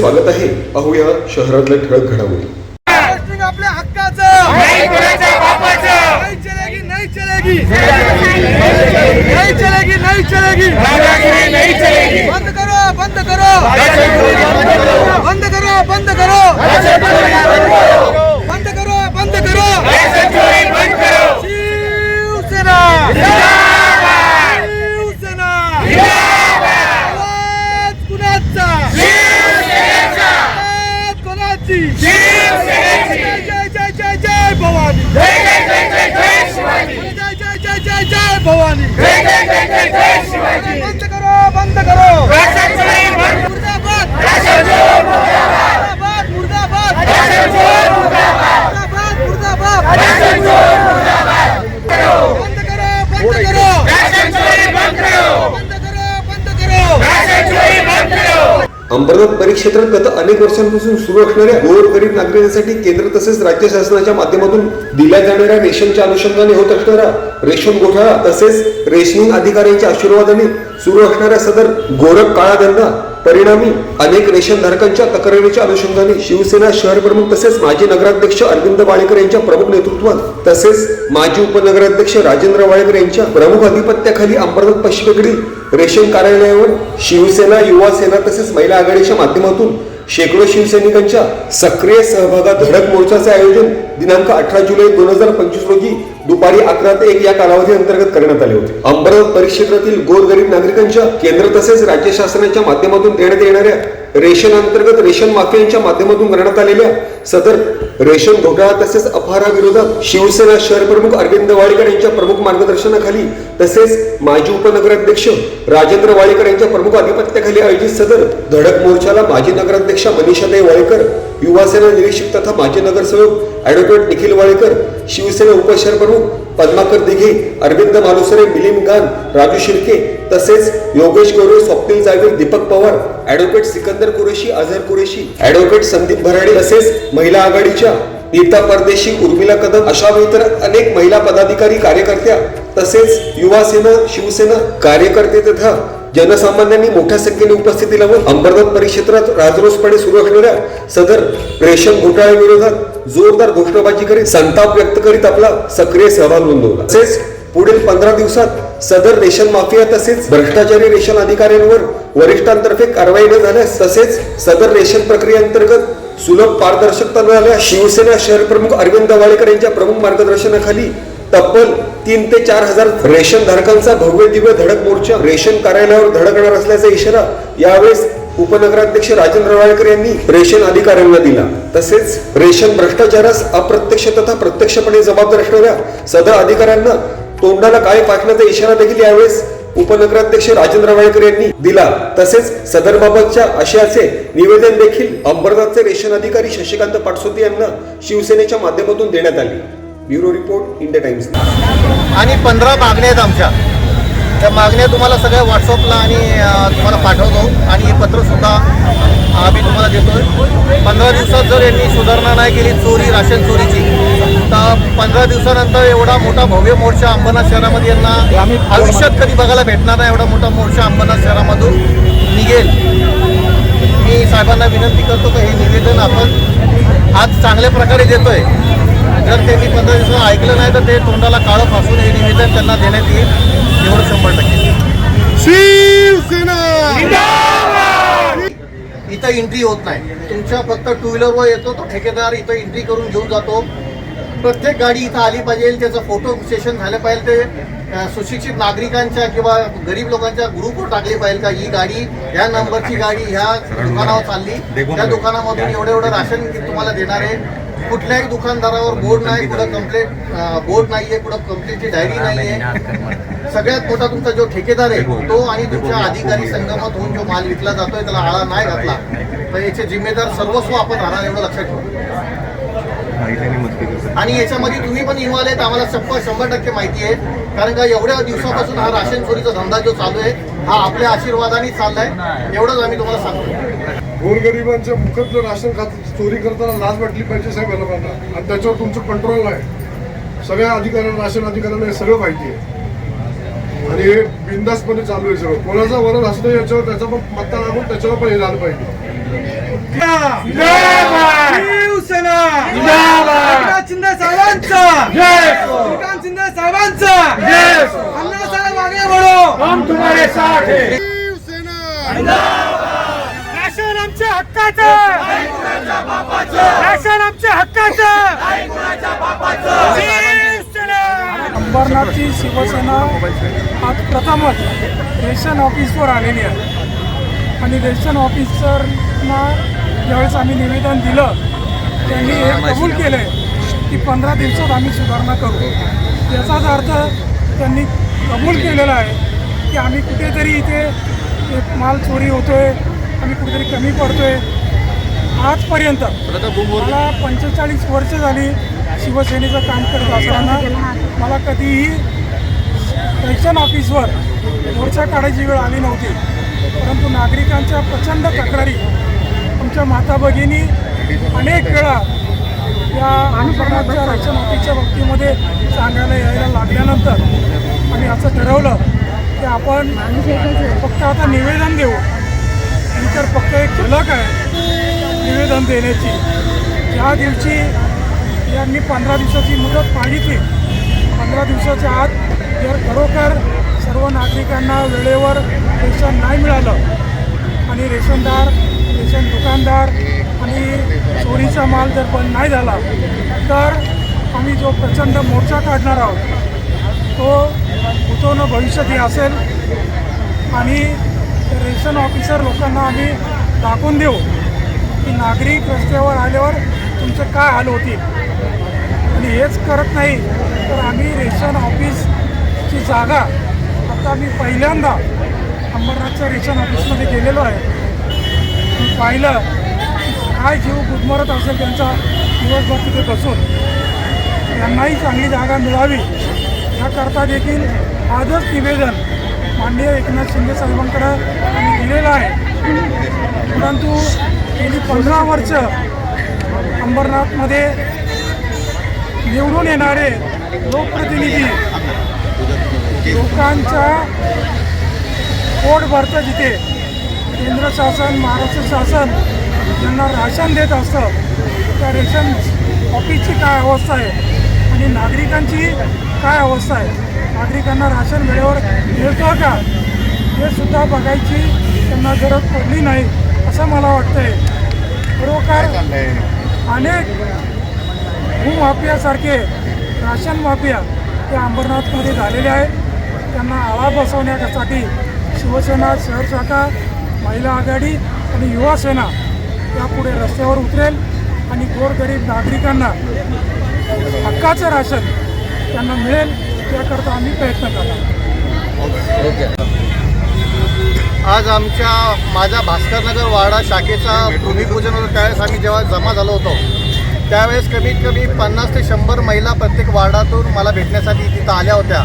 स्वागत आहे. पाहूया शहरातल्या ठळक घडामोडी. पोस्टिंग आपल्या हक्काचं. नाही कोणाच्या बापाचं. नाही चलेगी नाही चलेगी. दादागिरी नहीं चलेगी नहीं चलेगी. नाही चलेगी. बंद करो बंद करो. बंद करो बंद करो. बंद करो बंद करो राशन चोरी बंद करो शिवसेना जिंदाबाद! शिवसेना जिंदाबाद! आवाज कुणाचा शिवसेनेचा! आवाज कोणाची शिवसेनेची! जय जय जय जय जय भवानी जय जय जय जय जय शिवाजी जय जय जय जय जय भवानी जय जय जय जय जय शिवाजी बंद करो बंद करो राशन चोरी बंद मुर्दाबाद राशन चोर मुर्दाबाद मुर्दाबाद मुर्दाबाद राशन चोर मुर्दाबाद मुर्दाबाद मुर्दाबाद राशन चोर मुर्दाबाद करो बंद करो बंद करो राशन चोरी बंद करो बंद करो बंद करो राशन चोरी बंद करो अंबरनाथ परिक्षेत्रात गत अनेक वर्षांपासून सुरू असणाऱ्या गोरगरीब नागरिकांसाठी केंद्र तसेच राज्य शासनाच्या माध्यमातून दिल्या जाणाऱ्या रेशनच्या अनुषंगाने होत असणारा रेशन घोटाळा तसेच रेशनिंग अधिकाऱ्यांच्या आशीर्वादाने सुरू असणाऱ्या सदर गोरख काळा धंदा परिणामी अनेक रेशन धारकांच्या तक्रारीच्या अनुषंगाने शिवसेना शहर प्रमुख तसेच माजी नगराध्यक्ष अरविंद वाळेकर यांच्या प्रमुख नेतृत्वात तसेच माजी उपनगराध्यक्ष राजेंद्र वाळेकर यांच्या प्रमुख अधिपत्याखाली अंबरनाथ पश्चिमेकडील रेशन कार्यालयावर शिवसेना युवा सेना तसेच महिला आघाडीच्या माध्यमातून शेकडो शिवसैनिकांच्या सक्रिय सहभागात धडक मोर्चाचे आयोजन दिनांक अठरा जुलै दोन हजार पंचवीस रोजी दुपारी अकरा ते एक या कालावधी अंतर्गत करण्यात आले होते. अंबरनाथ परिक्षेत्रातील गोरगरीब नागरिकांच्या केंद्र तसेच राज्य शासनाच्या माध्यमातून देण्यात येणाऱ्या रेशन अंतर्गत रेशन माफियांच्या माध्यमातून करण्यात आलेल्या सदर रेशन घोटाळा तसेच अफारा विरोधात शिवसेना शहर प्रमुख अरविंद वाडेकर यांच्या प्रमुख मार्गदर्शनाखाली तसेच माजी उपनगराध्यक्ष राजेंद्र वाडेकर यांच्या प्रमुख आधिपत्याखाली आयोजित सदर धडक मोर्चाला माजी नगराध्यक्ष मनीषाताई वाळेकर युवासेना निरीक्षक तथा माजी नगरसेवक ऍडव्होकेट निखिल वाळेकर शिवसेना उपशहर प्रमुख पद्माकर दिघे अरविंद मालुसरे मिलिम गान राजू शिर्के तसेच योगेश गोरे स्वप्नील जागीर दीपक पवार ऍडव्होकेट सिकंदर कुरेशी अझर कुरेशी ऍडव्होकेट संदीप भराडे तसेच महिला आघाडीच्या नीता परदेशी उर्मिला कदम अशा इतर अनेक महिला पदाधिकारी कार्यकर्त्या तसेच युवा सेना शिवसेना कार्यकर्ते तथा जनसामान्यांनी मोठ्या संख्येने उपस्थिती लावून अंबरनाथ परिक्षेत्रात राजरोसपणे सुरू असणाऱ्या सदर रेशन घोटाळ्याविरोधात जोरदार घोषणाबाजी करीत संताप व्यक्त करीत आपला सक्रिय सहभाग नोंदवला. तसेच पुढील पंधरा दिवसात सदर रेशन माफिया तसेच भ्रष्टाचारी रेशन अधिकाऱ्यांवर वरिष्ठांतर्फे कारवाई न झाल्यास तसेच सदर रेशन प्रक्रियेअंतर्गत सुलभ पारदर्शकता न झाल्या शिवसेना शहर प्रमुख अरविंद वाळेकर यांच्या प्रमुख मार्गदर्शनाखाली तब्बल तीन ते चार हजार रेशन धारकांचा भव्य दिव्य धडक मोर्चा रेशन कार्यालयावर धडकणार असल्याचा इशारा यावेळेस उपनगराध्यक्ष राजेंद्र वाळकर यांनी रेशन अधिकाऱ्यांना दिला. तसेच रेशन भ्रष्टाचारास अप्रत्यक्ष तथा प्रत्यक्षपणे जबाबदार असणाऱ्या सदर अधिकाऱ्यांना तोंडाला काय पाठण्याचा इशारा देखील यावेळेस उपनगराध्यक्ष राजेंद्र वाळकर यांनी दिला. तसेच सदरबाबतच्या आशयाचे निवेदन देखील अंबरनाथचे रेशन अधिकारी शशिकांत पाटसोती यांना शिवसेनेच्या माध्यमातून देण्यात आले. ब्युरो रिपोर्ट इंडिया टाइम्स आणि पंधरा मागण्या आहेत आमच्या. त्या मागण्या तुम्हाला सगळ्या व्हॉट्सअपला आणि तुम्हाला पाठवतो. आणि हे पत्रसुद्धा आम्ही तुम्हाला देतो पंधरा दिवसात जर यांनी सुधारणा नाही केली चोरी राशन चोरीची तर पंधरा दिवसानंतर एवढा मोठा भव्य मोर्चा अंबरनाथ शहरामध्ये यांना आयुष्यात कधी बघायला भेटणार नाही एवढा मोठा मोर्चा अंबरनाथ शहरामधून निघेल. मी साहेबांना विनंती करतो की हे निवेदन आपण आज चांगल्या प्रकारे देतोय. जर त्यांनी पंधरा दिवसात ऐकलं नाही तर ते तोंडाला काळं फासून हे निवेदन त्यांना देण्यात येईल एवढं शंभर टक्के. इथं एंट्री होत नाही. तुमच्या फक्त टू व्हीलरवर येतो तो ठेकेदार इथं एंट्री करून घेऊन जातो. प्रत्येक गाडी इथं आली पाहिजे त्याचं फोटो सेशन झालं पाहिजे ते सुशिक्षित नागरिकांच्या किंवा गरीब लोकांच्या ग्रुपवर टाकली पाहिजे का ही गाडी ह्या नंबरची गाडी ह्या दुकानावर चालली. त्या दुकानामधून एवढं एवढं राशन तुम्हाला देणार आहे. कुठल्याही दुकानदारावर बोर्ड नाही कुठं कंप्लेंट बोर्ड नाहीये कुठं कंप्लेंटची डायरी नाहीये. सगळ्यात मोठा तुमचा जो ठेकेदार आहे तो आणि तुमच्या अधिकारी संगमात होऊन जो माल विकला जातोय त्याला आळा नाही घातला. तर याचे जिम्मेदार सर्वस्व आपण राहणार एवढं लक्षात ठेवू. आणि याच्यामध्ये तुम्ही पण इन्व्हॉल्व आहेत आम्हाला शंभर शंभर टक्के माहिती आहे. कारण का एवढ्या दिवसापासून हा राशन चोरीचा धंदा जो चालू आहे हा आपल्या आशीर्वादाने चाललाय. एवढंच आम्ही तुम्हाला सांगतो. गोरगरिबांच्या मुखातलं राशन खात चोरी करताना लाज वाटली पाहिजे साहेब या लोकांना आणि त्याच्यावर तुमचं कंट्रोल आहे. सगळ्या अधिकाऱ्यांना राशन अधिकाऱ्यांना हे सगळं माहिती आहे. आणि हे बिंदासपणे चालू आहे सगळं. कोणाचा वरण असतं याच्यावर त्याचा पण पत्ता लागून त्याच्यावर पण हे झालं पाहिजे. शिवसेना! शिंदे साहेबांचा! श्रीकांत शिंदे साहेबांचा! अण्णासाहेब आगे बढो हम तुम्हारे साथ हैं राशन आमच्या हक्काचं! राशन आमच्या हक्काचं! अंबरनाथची शिवसेना आज प्रथमच रेशन ऑफिसवर आलेली आहे. आणि रेशन ऑफिसरना ज्यावेळेस आम्ही निवेदन दिलं त्यांनी हे कबूल केलं की पंधरा दिवसात आम्ही सुधारणा करू. याचाच अर्थ त्यांनी कबूल केलेला आहे की आम्ही कुठेतरी इथे एक माल चोरी होतोय आम्ही कुठेतरी कमी पडतोय. आजपर्यंत मला पंचेचाळीस वर्ष झाली शिवसेनेचं काम करत असताना मला कधीही रेशन ऑफिसवर मोर्चा काढायची वेळ आली नव्हती. परंतु नागरिकांच्या प्रचंड तक्रारी आमच्या माता भगिनी अनेक वेळा या अनुसरणाच्या रक्षण ऑफिसच्या बाबतीमध्ये सांगायला यायला लागल्यानंतर आम्ही असं ठरवलं की आपण फक्त आता निवेदन देऊ. तर फक्त एक झलक आहे निवेदन देण्याची. ज्या दिवशी यांनी पंधरा दिवसाची मुदत मागितली पंधरा दिवसाच्या आत जर खरोखर सर्व नागरिकांना वेळेवर रेशन नाही मिळालं आणि रेशनदार रेशन दुकानदार आणि चोरीचा माल जर बंद नाही झाला तर आम्ही जो प्रचंड मोर्चा काढणार आहोत तो उतवणं भविष्यात असेल. आणि रेशन ऑफिसर लोकांना आम्ही दाखवून देऊ की नागरिक रस्त्यावर आल्यावर तुमचे काय हाल होतील. आणि हेच करत नाही तर आम्ही रेशन ऑफिसची जागा आता मी पहिल्यांदा अंबरनाथच्या रेशन ऑफिसमध्ये गेलेलो आहे. मी पाहिलं काय जीव गुदमरत असेल त्यांचा दिवसभर तिथे बसून. त्यांनाही चांगली जागा मिळावी. याकरता देखील आजच निवेदन माननीय एकनाथ शिंदे साहेबांकडं आम्ही दिलेलं आहे. परंतु गेली पंधरा वर्ष अंबरनाथमध्ये निवडून येणारे लोकप्रतिनिधी लोकांच्या पोट भरतं जिथे. केंद्र शासन महाराष्ट्र शासन ज्यांना राशन देत असतं. त्या रेशन ऑफिसची काय अवस्था आहे? आणि नागरिकांची काय अवस्था आहे? नागरिकांना राशन वेळेवर मिळतं का? हे सुद्धा बघायची त्यांना गरज पडली नाही असं मला वाटतंय. खरोखर अनेक भूमाफियासारखे राशन माफिया ते अंबरनाथमध्ये झालेले आहेत. त्यांना आळा बसवण्यासाठी शिवसेना शहर शाखा महिला आघाडी आणि युवा सेना यापुढे रस्त्यावर उतरेल आणि गोरगरीब नागरिकांना हक्काचं राशन त्यांना मिळेल. त्याकरता आम्ही प्रयत्न करणार आज आमच्या माझ्या भास्करनगर वाडा शाखेचा भूमिपूजन होतं. त्यावेळेस आम्ही जेव्हा जमा झालो होतो त्यावेळेस कमीत कमी पन्नास ते शंभर महिला प्रत्येक वार्डातून मला भेटण्यासाठी तिथं आल्या होत्या.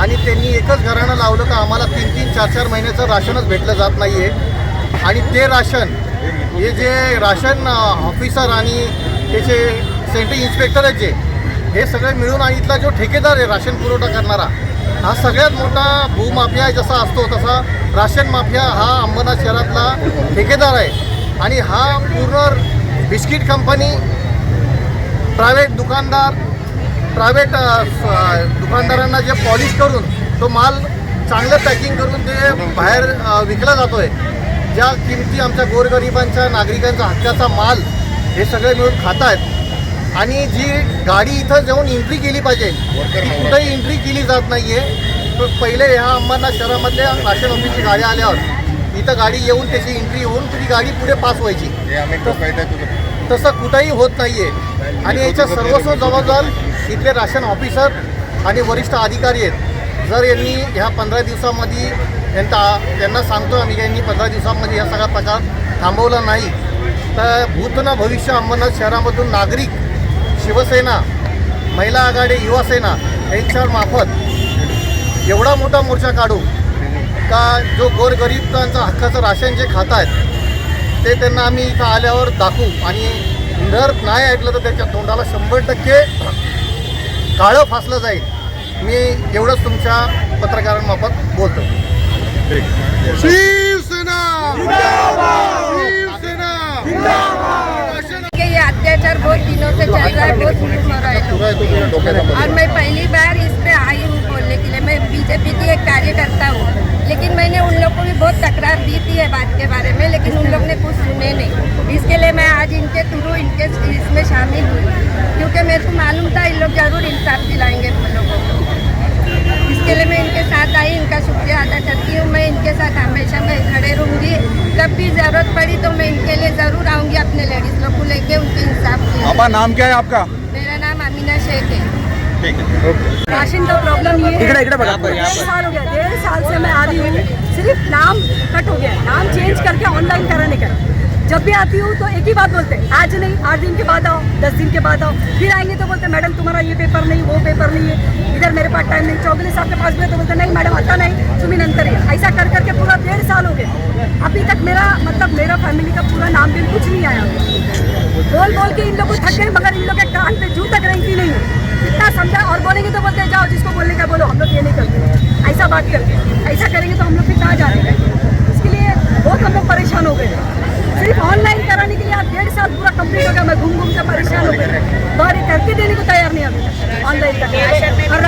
आणि त्यांनी एकच घराणं लावलं का आम्हाला तीन तीन चार चार महिन्याचं राशनच भेटलं जात नाही आहे आणि ते राशन हे जे राशन ऑफिसर आणि त्याचे सेंट्रल इन्स्पेक्टर आहेत जे हे सगळे मिळून आणि इथला जो ठेकेदार आहे राशन पुरवठा करणारा हा सगळ्यात मोठा भूमाफिया जसा असतो तसा राशन माफिया हा अंबरनाथ शहरातला ठेकेदार आहे. आणि हा पूर्ण बिस्किट कंपनी प्रायव्हेट दुकानदार प्रायव्हेट दुकानदारांना जे पॉलिश करून तो माल चांगलं पॅकिंग करून ते बाहेर विकला जातो आहे ज्या किमती आमच्या गोरगरिबांच्या नागरिकांचा हक्काचा माल हे सगळे मिळून खात आहेत आणि जी गाडी इथं जाऊन एंट्री केली पाहिजे कुठंही एंट्री केली जात नाही आहे पहिले ह्या अंबरनाथ शहरामधल्या राशन ऑफिसची गाड्या आल्यावर इथं गाडी येऊन त्याची एंट्री होऊन ती गाडी पुढे पास व्हायची. तसं कुठंही होत नाही आहे आणि याच्या सर्वस्व जबाबदार इथले राशन ऑफिसर आणि वरिष्ठ अधिकारी आहेत. जर यांनी ह्या पंधरा दिवसामध्ये यांचा त्यांना सांगतो आम्ही यांनी पंधरा दिवसामध्ये हा सगळा प्रकार थांबवला नाही तर भूत ना भविष्य अंबरनाथ शहरामधून नागरिक शिवसेना महिला आघाडी युवा सेना यांच्या मार्फत एवढा मोठा मोर्चा काढू का जो गोरगरीबांचा हक्काचं राशन जे खात आहेत ते त्यांना आम्ही इथं आल्यावर दाखवू. आणि जर नाही ऐकलं तर त्याच्या तोंडाला शंभर टक्के काळं फासलं जाईल. मी एवढंच तुमच्या पत्रकारांमार्फत बोलतो. शिवसेना! शिवसेना! दिनों से चल रहा है, बहुत जुलूम हो रहा है और मैं पहली बार इस पे आई हूँ बोलने के लिए। मैं बीजेपी की एक कार्यकर्ता हूँ। लेकिन मैंने उन लोग को भी बहुत तकरार दी थी है बात के बारे में, लेकिन उन लोग ने कुछ सुने नहीं। इसके लिए मैं आज इनके थ्रू, इनके इसमें शामिल हुई क्योंकि मेरे को मालूम था इन लोग ज़रूर इंसाफ दिलाएँगे हम लोगों को। इसके लिए मैं इनके साथ आई, इनका शुक्रिया अदा करती हूँ। मैं इनके साथ हमेशा मैं खड़े रहूँगी। जब भी ज़रूरत पड़ी तो मैं इनके लिए ज़रूर आऊँगी अपने लेडीज़ लोग को लेके, उनके इंसाफ आपका नाम क्या है आपका? मेरा नाम अमीना शेख है। ठीक है। राशन का प्रॉब्लम ये है। डेढ़ साल हो गया डेढ़ साल से मैं आ रही हूँ। सिर्फ़ नाम कट हो गया। नाम चेंज करके ऑनलाइन कराने का। जब भी आती हूँ तो एक ही बात बोलते हैं आज नहीं आठ दिन के बाद आओ दस दिन के बाद आओ। फिर आएँगे तो बोलते मैडम तुम्हारा ये पेपर नहीं वो पेपर नहीं है। इधर मेरे पास टाइम नहीं। चौबीस के पास भी है। तो बोलते नहीं मैडम आता नहीं। तुम्हें नंतर ये ऐसा कर करके पूरा डेढ़ साल हो गया। अभी तक मेरा मतलब मेरा फैमिली का पूरा नाम बिल कुछ नहीं आया। बोल बोल के इन लोग को थक गए, मगर इन लोग के कान पे जू तक रहती नहीं। इतना समझा और बोलेंगे तो बोलते जाओ, जिसको बोलने का बोलो, हम लोग ये नहीं करते। ऐसा बात करते ऐसा करेंगे तो हम लोग फिर कहाँ जा रहे हैं? इसके लिए बहुत हम लोग परेशान हो गए। सिर्फ़ ऑनलाइन कराने के लिए आप डेढ़ साल पूरा कंप्लीट हो गया, मैं घूम घूम के परेशान हो गए बारी करके देने को तैयार नहीं अभी ऑनलाइन और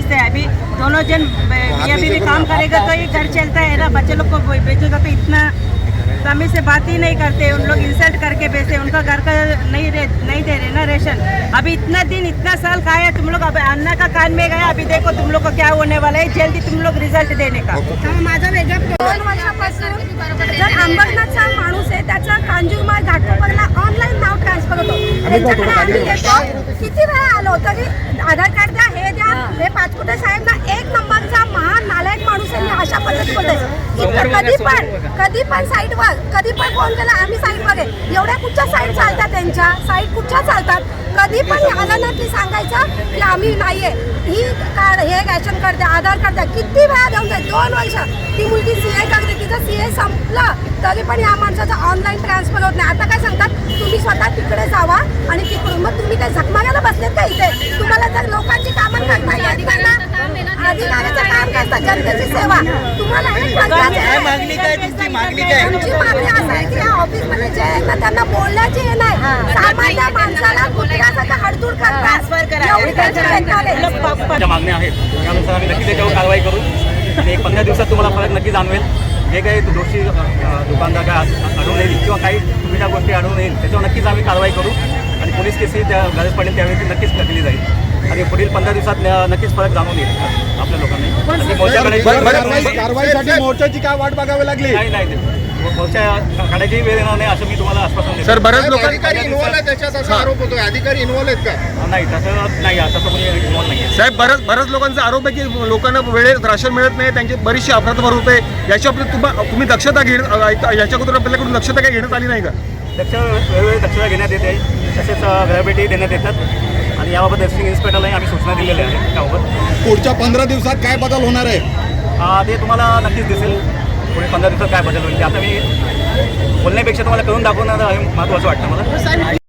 भेजते हैं। अभी दोनों जन अभी भी काम करेगा तो ही घर चलता है ना बच्चे लोग को भेजेगा तो इतना समय से बात ही नहीं करते उन लोग इंसल्ट करके हैं। उनका घर का नहीं दे नहीं दे रहे ना रेशन अभी इतना दिन इतना साल खाया तुम लोग अब अन्ना का कान में गया अभी देखो तुम लोग को क्या होने वाला है जल्दी तुम लोग रिजल्ट देने का। माझा वेगळा दोन वर्षापासून जर अंबरनाथचा माणूस आहे त्याचा कांजूरमाळ घाटकोपरला ऑनलाईन नाव ट्रान्सफर होतो. त्यांच्याकडे आम्ही देतो. किती वेळा आलो तरी आधार कार्ड द्या हे द्या हे. पाचपुते साहेब ना एक नंबरचा महान नालायक माणूस आहे मी अशा पद्धती बोलते इथं कधी पण कधी पण साईडवर कधी पण फोन केला आम्ही साईडवर आहे एवढ्या कुठच्या साईड चालतात त्यांच्या? साईड कुठच्या चालतात? कधी पण आलं ना की सांगायचं की आम्ही नाहीये. ही कार्ड हे कार्ड द्या आधार कार्ड द्या. किती वेळा देऊन द्या? दोन वर्ष. ती मुलगी सी ए करते. तिचं सी ए संपलं. तरी पण या माणसाचं ऑनलाईन ट्रान्सफर होत नाही. आता काय सांगतात? तुम्ही स्वतः तिकडे जावा. आणि तिकडून मग तुम्ही काय झकमारायला बसलेत का इथे? तुम्हाला जर लोकांची कामं करता येत नाही ना अधिकाऱ्याचं काम करतं जनतेची सेवा. तुम्हाला हे मागणी काय तुमची? मागणी काय? आमची मागणी असं आहे की या ऑफिसमध्ये जे आहेत ना त्यांना बोलण्याची हे नाही. सामान्य माणसाला कुत्र्यासारखं हडतूड करतात. एवढी त्यांची वेदना आहे. ज्या मागण्या आहेत. त्यानुसार आम्ही नक्की त्याच्यावर कारवाई करू. आणि एक पंधरा दिवसात तुम्हाला फरक नक्की जाणवेल. जे काही दोषी अ, दुकानदार काय आढ- आढळून येईल किंवा काही चुकीच्या गोष्टी आढळून येईल त्याच्यावर नक्कीच आम्ही कारवाई करू. आणि पोलीस केसही त्या गरज पडेल त्यावेळी ती नक्कीच केली जाईल. आणि पुढील पंधरा दिवसात नक्कीच फरक जाणून येईल आपल्या लोकांना. आणि मोर्चाकडे कारवाईसाठी मोर्चाची काय वाट बघावी लागली? नाही नाही मोर्चा काढायची वेळ येणार नाही असं मी तुम्हाला आश्वासन देतो. सर बऱ्याच लोकांनी अधिकारी इन्व्हॉल्व आहे त्याच्यात असा आरोप होतो अधिकारी इन्व्हॉल्व आहेत का? नाही तसं नाही तसं कोणी इन्व्हॉल्व नाही साहेब बऱ्याच बऱ्याच लोकांचा आरोप आहे की लोकांना वेळेत राशन मिळत नाही त्यांची बरीचशी अपराधभर होते याची आपली तुम्हा तुम्ही दक्षता घे याच्या अगोदर आपल्याकडून दक्षता काय घेण्यात आली नाही का? दक्ष वेळोवेळी दक्षता घेण्यात येते तसेच घराभेटी देण्यात येतात. आणि याबाबत नर्सिंग इन्स्पेक्टरलाही आम्ही सूचना दिलेल्या आहेत त्याबाबत पुढच्या पंधरा दिवसात काय बदल होणार आहे? ते तुम्हाला नक्कीच दिसेल. पुढे पंधरा दिवसात काय बदल होईल ते आता मी बोलण्यापेक्षा तुम्हाला करून दाखवणं हे महत्त्वाचं वाटतं मला.